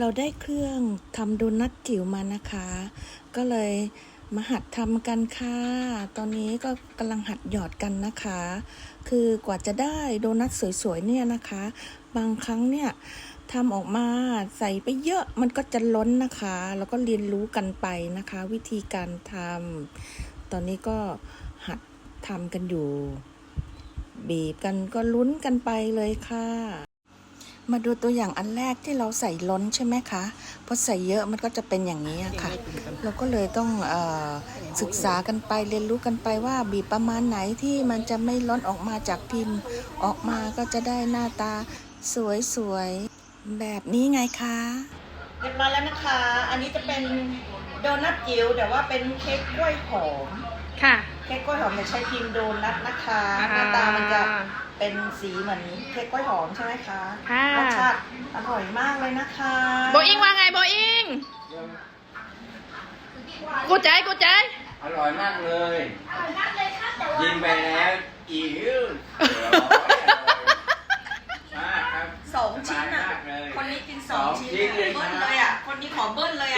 เราได้เครื่องทำโดนัทจิ๋วมานะคะ ก็เลยมาหัดทำกันค่ะ ตอนนี้ก็กำลังหัดหยอดกันนะคะ คือกว่าจะได้โดนัทสวยๆเนี่ยนะคะ บางครั้งเนี่ยทำออกมาใส่ไปเยอะมันก็จะล้นนะคะ แล้วก็เรียนรู้กันไปนะคะ วิธีการทำตอนนี้ก็หัดทำกันอยู่ บีบกันก็ลุ้นกันไปเลยค่ะ มาดูตัวอย่างอันแรกที่เราใส่ล้นใช่ไหมคะ เพราะใส่เยอะมันก็จะเป็นอย่างนี้อะค่ะ เราก็เลยต้องเออศึกษากันไปเรียนรู้กันไปว่าบีบประมาณไหนที่มันจะไม่ล้นออกมาจากพิมพ์ ออกมาก็จะได้หน้าตาสวยๆ แบบนี้ไงคะเรียบร้อยแล้วนะคะ อันนี้จะเป็นโดนัทจิ๋วแต่ว่าเป็นเค้กกล้วยหอม ค่ะ เค้กกล้วยหอมจะใช้พิมพ์โดนัทนะคะอ่าหน้าตามันจะเป็นสีเหมือนเค้กกล้วยหอมใช่ไหมคะค่ะ รสชาติอร่อยมากเลยนะคะโบอิงว่าไงโบอิง กูใจกูใจ อร่อยมากเลย ยิงไปแล้วอีกมากครับสองชิ้นสบายอะมากเลยคนนี้กินสองสองชิ้นชิ้นเลยเบิ้ลนะเลยอะ คนนี้ขอเบิ้ลเลยอะค่ะอ่า